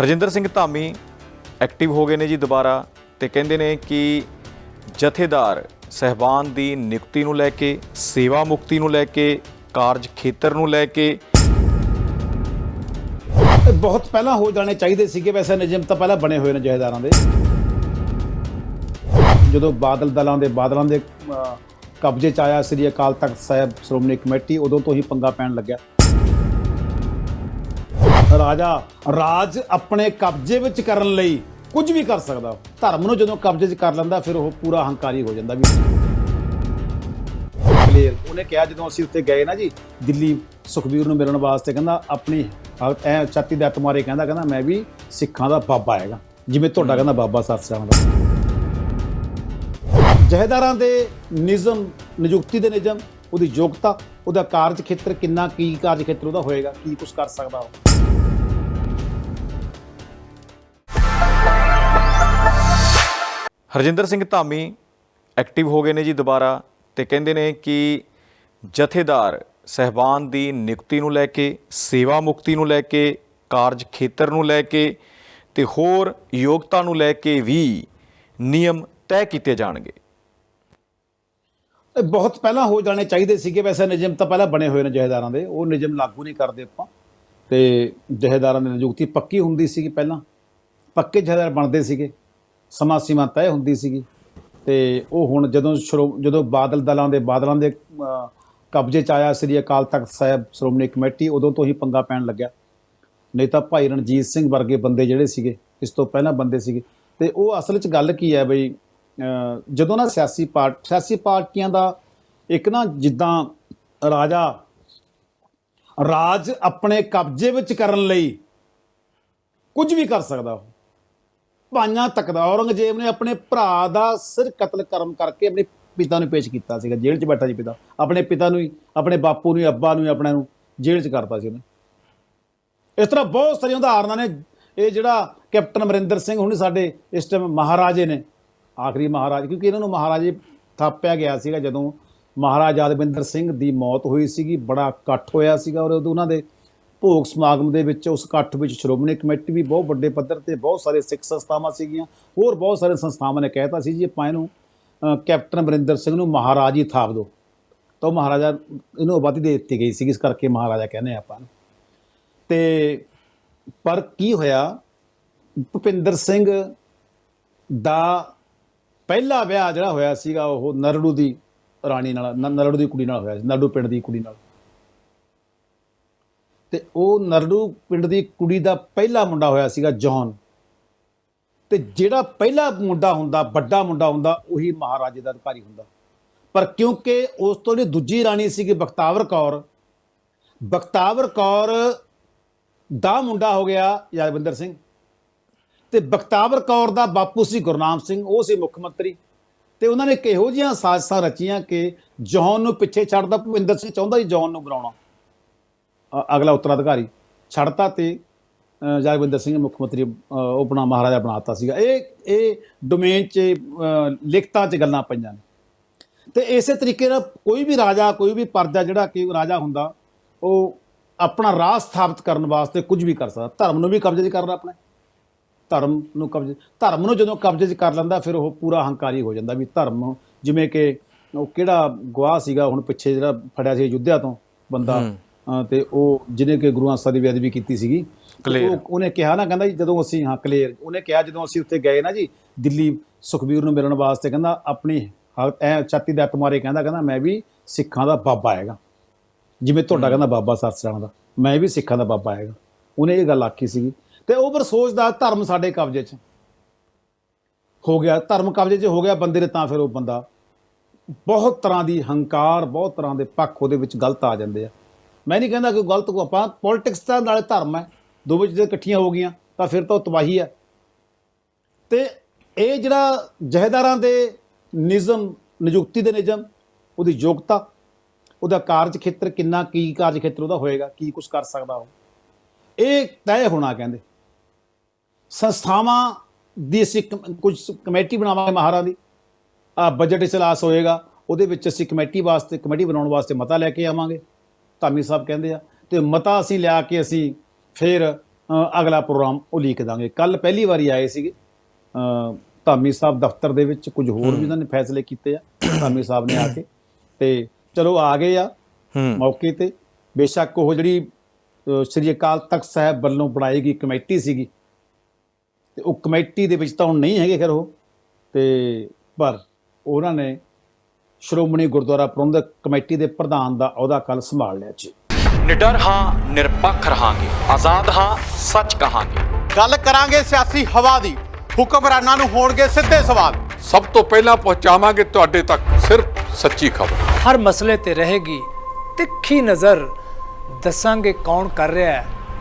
Harjinder Singh Dhami active ਹੋ ਗਏ ਨੇ ਜੀ ਦੁਬਾਰਾ ਤੇ ਕਹਿੰਦੇ ਨੇ ਕਿ ਜਥੇਦਾਰ ਸਹਿਬਾਨ ਦੀ ਨਿਯੁਕਤੀ ਨੂੰ ਲੈ ਕੇ, ਸੇਵਾ ਮੁਕਤੀ ਨੂੰ ਲੈ ਕੇ, ਕਾਰਜ ਖੇਤਰ ਨੂੰ ਲੈ ਕੇ। ਬਹੁਤ ਪਹਿਲਾਂ ਹੋ ਜਾਣੇ ਚਾਹੀਦੇ ਸੀਗੇ, ਵੈਸੇ ਨਿਯਮ ਤਾਂ ਪਹਿਲਾਂ ਬਣੇ ਹੋਏ ਨੇ ਜਥੇਦਾਰਾਂ ਦੇ। ਜਦੋਂ ਬਾਦਲ ਦਲਾਂ ਦੇ, ਬਾਦਲਾਂ ਦੇ ਕਬਜ਼ੇ ਚ ਆਇਆ, ਸ੍ਰੀ ਅਕਾਲ ਤਖਤ ਸਾਹਿਬ ਸ਼੍ਰੋਮਣੀ ਕਮੇਟੀ, ਉਦੋਂ ਤੋਂ ਹੀ ਪੰਗਾ ਪੈਣ ਲੱਗਿਆ। ਰਾਜਾ, ਰਾਜ ਆਪਣੇ ਕਬਜ਼ੇ ਵਿੱਚ ਕਰਨ ਲਈ ਕੁਝ ਵੀ ਕਰ ਸਕਦਾ। ਧਰਮ ਨੂੰ ਜਦੋਂ ਕਬਜ਼ੇ 'ਚ ਕਰ ਲੈਂਦਾ, ਫਿਰ ਉਹ ਪੂਰਾ ਹੰਕਾਰੀ ਹੋ ਜਾਂਦਾ ਵੀ ਕਲੀਅਰ ਉਹਨੇ ਕਿਹਾ, ਜਦੋਂ ਅਸੀਂ ਉੱਤੇ ਗਏ ਨਾ ਜੀ, ਦਿੱਲੀ ਸੁਖਬੀਰ ਨੂੰ ਮਿਲਣ ਵਾਸਤੇ, ਕਹਿੰਦਾ ਆਪਣੀ ਹਾਲਤ ਐ ਛਾਤੀ ਦੇ ਹੱਥ ਮਾਰੇ ਕਹਿੰਦਾ ਕਹਿੰਦਾ ਮੈਂ ਵੀ ਸਿੱਖਾਂ ਦਾ ਬਾਬਾ ਹੈਗਾ। ਜਿਵੇਂ ਤੁਹਾਡਾ ਕਹਿੰਦਾ ਬਾਬਾ ਸਤਸੰਗ ਦਾ। ਜਹੇਦਾਰਾਂ ਦੇ ਨਿਯਮ, ਨਿਯੁਕਤੀ ਦੇ ਨਿਯਮ ਉਹਦੀ ਯੋਗਤਾ, ਉਹਦਾ ਕਾਰਜ ਖੇਤਰ ਕਿੰਨਾ, ਕੀ ਕਾਰਜ ਖੇਤਰ ਉਹਦਾ ਹੋਏਗਾ, ਕੀ ਕੁਝ ਕਰ ਸਕਦਾ ਉਹ। ਹਰਜਿੰਦਰ ਸਿੰਘ ਧਾਮੀ ਐਕਟਿਵ ਹੋ ਗਏ ਨੇ ਜੀ ਦੁਬਾਰਾ ਤੇ ਕਹਿੰਦੇ ਨੇ ਕਿ ਜਥੇਦਾਰ ਸਹਿਬਾਨ ਦੀ ਨਿਯੁਕਤੀ ਨੂੰ ਲੈ ਕੇ, ਸੇਵਾ ਮੁਕਤੀ ਨੂੰ ਲੈ ਕੇ, ਕਾਰਜ ਖੇਤਰ ਨੂੰ ਲੈ ਕੇ ਤੇ ਹੋਰ ਯੋਗਤਾ ਨੂੰ ਲੈ ਕੇ ਵੀ ਨਿਯਮ ਤੈਅ ਕੀਤੇ ਜਾਣਗੇ। ਬਹੁਤ ਪਹਿਲਾਂ ਹੋ ਜਾਣੇ ਚਾਹੀਦੇ ਸੀਗੇ, ਵੈਸੇ ਨਿਯਮ ਤਾਂ ਪਹਿਲਾਂ ਬਣੇ ਹੋਏ ਨੇ ਜਹੇਦਾਰਾਂ ਦੇ, ਉਹ ਨਿਯਮ ਲਾਗੂ ਨਹੀਂ ਕਰਦੇ ਆਪਾਂ। ਤੇ ਜਹੇਦਾਰਾਂ ਦੀ ਨਿਯੁਕਤੀ ਪੱਕੀ ਹੁੰਦੀ ਸੀਗੀ ਪਹਿਲਾਂ, ਪੱਕੇ ਜਹੇਦਾਰ ਬਣਦੇ ਸੀਗੇ, ਸਮਾਂ ਸੀਮਾ ਤੈਅ ਹੁੰਦੀ ਸੀਗੀ। ਤੇ ਉਹ ਹੁਣ ਜਦੋਂ ਸ਼੍ਰੋ- ਜਦੋਂ ਬਾਦਲ ਦਲਾਂ ਦੇ, ਬਾਦਲਾਂ ਦੇ ਕਬਜ਼ੇ ਚ ਆਇਆ, ਸ੍ਰੀ ਅਕਾਲ ਤਖਤ ਸਾਹਿਬ ਸ਼੍ਰੋਮਣੀ ਕਮੇਟੀ, ਉਦੋਂ ਤੋਂ ਹੀ ਪੰਗਾ ਪੈਣ ਲੱਗਿਆ। ਨਹੀਂ ਤਾਂ ਭਾਈ ਰਣਜੀਤ ਸਿੰਘ ਵਰਗੇ ਬੰਦੇ ਜਿਹੜੇ ਸੀਗੇ, ਇਸ ਤੋਂ ਪਹਿਲਾਂ ਬੰਦੇ ਸੀਗੇ। ਤੇ ਉਹ ਅਸਲ 'ਚ ਗੱਲ ਕੀ ਹੈ ਬਈ ਜਦੋਂ ਨਾ ਸਿਆਸੀ ਪਾਰਟ, ਸਿਆਸੀ ਪਾਰਟੀਆਂ ਦਾ ਇੱਕ ਨਾ ਜਿੱਦਾਂ ਰਾਜਾ ਰਾਜ ਆਪਣੇ ਕਬਜ਼ੇ ਵਿੱਚ ਕਰਨ ਲਈ ਕੁਝ ਵੀ ਕਰ ਸਕਦਾ ਉਹ। ਭਾਈਆਂ ਤੱਕ ਦਾ ਔਰੰਗਜ਼ੇਬ ਨੇ ਆਪਣੇ ਭਰਾ ਦਾ ਸਿਰ ਕਤਲ ਕਰਮ ਕਰਕੇ ਆਪਣੇ ਪਿਤਾ ਨੂੰ ਪੇਸ਼ ਕੀਤਾ ਸੀਗਾ, ਜੇਲ੍ਹ 'ਚ ਬੈਠਾ ਸੀ ਪਿਤਾ। ਆਪਣੇ ਪਿਤਾ ਨੂੰ ਹੀ, ਆਪਣੇ ਬਾਪੂ ਨੂੰ ਹੀ, ਅੱਬਾ ਨੂੰ ਹੀ, ਆਪਣੇ ਨੂੰ ਜੇਲ੍ਹ 'ਚ ਕਰਤਾ ਸੀ ਉਹਨੇ। ਇਸ ਤਰ੍ਹਾਂ ਬਹੁਤ ਸਾਰੀਆਂ ਉਦਾਹਰਨਾਂ ਨੇ। ਇਹ ਜਿਹੜਾ ਕੈਪਟਨ ਅਮਰਿੰਦਰ ਸਿੰਘ ਹੁਣ ਸਾਡੇ ਇਸ ਟਾਈਮ ਮਹਾਰਾਜੇ ਨੇ ਆਖਰੀ ਮਹਾਰਾਜ, ਕਿਉਂਕਿ ਇਹਨਾਂ ਨੂੰ ਮਹਾਰਾਜੇ ਥਾਪਿਆ ਗਿਆ ਸੀਗਾ ਜਦੋਂ ਮਹਾਰਾਜਾ ਅਦਵਿੰਦਰ ਸਿੰਘ ਦੀ ਮੌਤ ਹੋਈ ਸੀਗੀ, ਬੜਾ ਇਕੱਠ ਹੋਇਆ ਸੀਗਾ ਔਰ ਉਦੋਂ ਉਹਨਾਂ ਦੇ ਭੋਗ ਸਮਾਗਮ ਦੇ ਵਿੱਚ ਉਸ ਇਕੱਠ ਵਿੱਚ ਸ਼੍ਰੋਮਣੀ ਕਮੇਟੀ ਵੀ ਬਹੁਤ ਵੱਡੇ ਪੱਧਰ ਤੇ ਬਹੁਤ ਸਾਰੇ ਸਿੱਖ ਸੰਸਥਾਵਾਂ ਸੀਗੀਆਂ, ਹੋਰ ਬਹੁਤ ਸਾਰੇ ਸੰਸਥਾਵਾਂ ਨੇ ਕਹਿਤਾ ਸੀ ਜੀ, ਆਪਾਂ ਇਹਨੂੰ ਕੈਪਟਨ ਅਮਰਿੰਦਰ ਸਿੰਘ ਨੂੰ ਮਹਾਰਾਜ ਹੀ ਥਾਪ ਦਿਓ ਤਾਂ ਉਹ ਮਹਾਰਾਜਾ ਇਹਨੂੰ ਆਬਾਦੀ ਦੇ ਦਿੱਤੀ ਗਈ ਸੀ ਇਸ ਕਰਕੇ ਮਹਾਰਾਜਾ ਕਹਿੰਦੇ ਆਪਾਂ ਨੂੰ। ਤੇ ਪਰ ਕੀ ਹੋਇਆ ਭੁਪਿੰਦਰ ਸਿੰਘ ਦਾ ਪਹਿਲਾ ਵਿਆਹ ਜਿਹੜਾ ਹੋਇਆ ਸੀਗਾ ਉਹ ਨਰੜੂ ਦੀ ਰਾਣੀ ਨਾਲ, ਨ- ਨਰੜੂ ਦੀ ਕੁੜੀ ਨਾਲ ਹੋਇਆ ਸੀ, ਨਰੜੂ ਪਿੰਡ ਦੀ ਕੁੜੀ ਨਾਲ। ਤੇ ਉਹ ਨਰੜੂ ਪਿੰਡ ਦੀ ਕੁੜੀ ਦਾ ਪਹਿਲਾ ਮੁੰਡਾ ਹੋਇਆ ਸੀਗਾ ਜੌਨ ਤੇ ਜਿਹੜਾ ਪਹਿਲਾ ਮੁੰਡਾ ਹੁੰਦਾ, ਵੱਡਾ ਮੁੰਡਾ ਹੁੰਦਾ, ਉਹੀ ਮਹਾਰਾਜੇ ਦਾ ਅਧਿਕਾਰੀ ਹੁੰਦਾ। ਪਰ ਕਿਉਂਕਿ ਉਸ ਤੋਂ ਜਿਹੜੀ ਦੂਜੀ ਰਾਣੀ ਸੀਗੀ ਬਖਤਾਵਰ ਕੌਰ ਬਖਤਾਵਰ ਕੌਰ ਦਾ ਮੁੰਡਾ ਹੋ ਗਿਆ ਯਾਦਵਿੰਦਰ ਸਿੰਘ। ਤੇ ਬਖਤਾਵਰ ਕੌਰ ਦਾ ਬਾਪੂ ਸੀ ਗੁਰਨਾਮ ਸਿੰਘ ਉਹ ਸੀ ਮੁੱਖ ਮੰਤਰੀ। ਤੇ ਉਹਨਾਂ ਨੇ ਕਿਹੋ ਜਿਹੀਆਂ ਸਾਜ਼ਿਸ਼ਾਂ ਰਚੀਆਂ ਕਿ ਜੌਨ ਨੂੰ ਪਿੱਛੇ ਛੱਡਦਾ ਭੁਪਿੰਦਰ ਸਿੰਘ ਚਾਹੁੰਦਾ ਸੀ ਜੌਨ ਨੂੰ ਬਣਾਉਣਾ ਅਗਲਾ ਉੱਤਰਾਧਿਕਾਰੀ ਛੱਡਤਾ ਤੇ ਅ, ਸਿੰਘ ਮੁੱਖ ਮੰਤਰੀ ਅ, ਉਹ ਬਣਾ ਮਹਾਰਾਜਾ ਬਣਾਤਾ ਸੀਗਾ। ਇਹ ਇਹ ਡੋਮੇਨ 'ਚ ਲਿਖਤਾਂ 'ਚ ਗੱਲਾਂ ਪਈਆਂ ਨੇ। ਤੇ ਇਸੇ ਤਰੀਕੇ ਨਾਲ ਕੋਈ ਵੀ ਰਾਜਾ ਕੋਈ ਵੀ ਪਰਜਾ ਜਿਹੜਾ ਕਿ ਰਾਜਾ ਹੁੰਦਾ ਉਹ ਆਪਣਾ ਰਾਜ ਸਥਾਪਿਤ ਕਰਨ ਵਾਸਤੇ ਕੁਝ ਵੀ ਕਰ ਸਕਦਾ। ਧਰਮ ਨੂੰ ਵੀ ਕਬਜ਼ੇ 'ਚ ਕਰਨਾ ਆਪਣੇ। ਧਰਮ ਨੂੰ ਕਬਜ਼ੇ ਧਰਮ ਨੂੰ ਜਦੋਂ ਕਬਜ਼ੇ 'ਚ ਕਰ ਲੈਂਦਾ ਫਿਰ ਉਹ ਪੂਰਾ ਹੰਕਾਰੀ ਹੋ ਜਾਂਦਾ ਵੀ ਧਰਮ ਜਿਵੇਂ ਕਿ ਉਹ ਕਿਹੜਾ ਗਵਾਹ ਸੀਗਾ ਹੁਣ ਪਿੱਛੇ ਜਿਹੜਾ ਫੜਿਆ ਸੀ ਯੁੱਧਿਆ ਤੋਂ ਬੰਦਾ ਤੇ ਉਹ ਜਿਹਨੇ ਕਿ ਗੁਰੂ ਅੰਸਾ ਦੀ ਬੇਅਦਬੀ ਕੀਤੀ ਸੀਗੀ। ਉਹਨੇ ਕਿਹਾ ਨਾ ਕਹਿੰਦਾ ਜੀ ਜਦੋਂ ਅਸੀਂ ਹਾਂ ਕਲੀਅਰ ਉਹਨੇ ਕਿਹਾ ਜਦੋਂ ਅਸੀਂ ਉੱਤੇ ਗਏ ਨਾ ਜੀ ਦਿੱਲੀ ਸੁਖਬੀਰ ਨੂੰ ਮਿਲਣ ਵਾਸਤੇ ਕਹਿੰਦਾ ਆਪਣੀ ਐ ਛਾਤੀ ਦੇ ਹੱਥ ਮਾਰੇ ਕਹਿੰਦਾ ਕਹਿੰਦਾ ਮੈਂ ਵੀ ਸਿੱਖਾਂ ਦਾ ਬਾਬਾ ਹੈਗਾ। ਜਿਵੇਂ ਤੁਹਾਡਾ ਕਹਿੰਦਾ ਬਾਬਾ ਸਤਸੰਗ ਦਾ ਮੈਂ ਵੀ ਸਿੱਖਾਂ ਦਾ ਬਾਬਾ ਹੈਗਾ। ਉਹਨੇ ਇਹ ਗੱਲ ਆਖੀ ਸੀਗੀ। ਤੇ ਉਹ ਪਰ ਸੋਚਦਾ ਧਰਮ ਸਾਡੇ ਕਬਜ਼ੇ 'ਚ। ਹੋ ਗਿਆ, ਧਰਮ ਕਬਜ਼ੇ 'ਚ ਹੋ ਗਿਆ, ਬੰਦੇ ਨੇ ਤਾਂ ਫਿਰ ਉਹ ਬੰਦਾ ਬਹੁਤ ਤਰ੍ਹਾਂ ਦੀ ਹੰਕਾਰ, ਬਹੁਤ ਤਰ੍ਹਾਂ ਦੇ ਪੱਖ ਉਹਦੇ ਵਿੱਚ ਗਲਤ ਆ ਜਾਂਦੇ ਆ। ਮੈਂ ਨਹੀਂ ਕਹਿੰਦਾ ਕਿ ਗਲਤ ਕੋ ਆਪਾਂ ਪੋਲਿਟਿਕਸ ਦਾ ਨਾਲੇ ਧਰਮ ਹੈ। ਦੋਵੇਂ ਚੀਜ਼ਾਂ ਇਕੱਠੀਆਂ ਹੋ ਗਈਆਂ, ਤਾਂ ਫਿਰ ਤਾਂ ਉਹ ਤਬਾਹੀ ਹੈ। ਤੇ ਇਹ ਜਿਹੜਾ ਜਹੇਦਾਰਾਂ ਦੇ ਨਿਯਮ, ਨਿਯੁਕਤੀ ਦੇ ਨਿਯਮ, ਉਹਦੀ ਯੋਗਤਾ, ਉਹਦਾ ਕਾਰਜ ਖੇਤਰ ਕਿੰਨਾ, ਕੀ ਕਾਰਜ ਖੇਤਰ ਉਹਦਾ ਹੋਏਗਾ, ਕੀ ਕੁਝ ਕਰ ਸਕਦਾ ਉਹ। ਇਹ ਤੈਅ ਹੋਣਾ ਕਹਿੰਦੇ। ਸੰਸਥਾਵਾਂ ਦੀ ਅਸੀਂ ਕੁਝ ਕਮੇਟੀ ਬਣਾਵਾਂਗੇ ਮਹਾਰਾਂ ਦੀ। ਆ ਬਜਟ ਇਜਲਾਸ ਹੋਏਗਾ ਉਹਦੇ ਵਿੱਚ ਅਸੀਂ ਕਮੇਟੀ ਵਾਸਤੇ ਕਮੇਟੀ ਬਣਾਉਣ ਵਾਸਤੇ ਮਤਾ ਲੈ ਕੇ ਆਵਾਂਗੇ। ਧਾਮੀ ਸਾਹਿਬ ਕਹਿੰਦੇ ਆ ਤੇ ਮਤਾ ਅਸੀਂ ਲਿਆ ਕੇ ਅਸੀਂ ਫਿਰ ਅਗਲਾ ਪ੍ਰੋਗਰਾਮ ਉਹ ਲੀਕ ਦਾਂਗੇ। ਕੱਲ ਪਹਿਲੀ ਵਾਰੀ ਆਏ ਸੀਗੇ ਧਾਮੀ ਸਾਹਿਬ ਦਫ਼ਤਰ ਦੇ ਵਿੱਚ ਕੁਝ ਹੋਰ ਵੀ ਉਹਨਾਂ ਨੇ ਫੈਸਲੇ ਕੀਤੇ ਆ ਧਾਮੀ ਸਾਹਿਬ ਨੇ ਆ ਕੇ। ਤੇ ਚਲੋ ਆ ਗਏ ਆ ਮੌਕੇ ਤੇ। ਬੇਸ਼ੱਕ ਉਹ ਜਿਹੜੀ ਸ੍ਰੀ ਅਕਾਲ ਤਖਤ ਸਾਹਿਬ ਵੱਲੋਂ ਬਣਾਈ ਗਈ ਕਮੇਟੀ ਸੀਗੀ ਤੇ ਉਹ ਕਮੇਟੀ ਦੇ ਵਿੱਚ ਤਾਂ ਹੁਣ ਨਹੀਂ ਹੈਗੇ ਖੈਰ ਉਹ। ਤੇ ਪਰ ਉਹਨਾਂ ਨੇ ਸ਼੍ਰੋਮਣੀ ਗੁਰਦੁਆਰਾ ਪ੍ਰਬੰਧਕ ਕਮੇਟੀ ਦੇ ਪ੍ਰਧਾਨ ਦਾ ਅਹੁਦਾ ਕੱਲ ਸੰਭਾਲ ਲਿਆ ਜੀ। ਨਿਡਰ ਹਾਂ ਨਿਰਪੱਖ ਰਹਾਂਗੇ। ਆਜ਼ਾਦ ਹਾਂ ਸੱਚ ਕਹਾਂਗੇ। ਗੱਲ ਕਰਾਂਗੇ ਸਿਆਸੀ ਹਵਾ ਦੀ। ਹੁਕਮਰਾਨਾਂ ਨੂੰ ਹੋਣਗੇ ਸਿੱਧੇ ਸਵਾਲ। ਸਭ ਤੋਂ ਪਹਿਲਾਂ ਪਹੁੰਚਾਵਾਂਗੇ ਤੁਹਾਡੇ ਤੱਕ ਸਿਰਫ ਸੱਚੀ ਖਬਰ। ਹਰ ਮਸਲੇ ਤੇ ਰਹੇਗੀ ਤਿੱਖੀ ਨਜ਼ਰ। ਦੱਸਾਂਗੇ ਕੌਣ ਕਰ ਰਿਹਾ ਹੈ।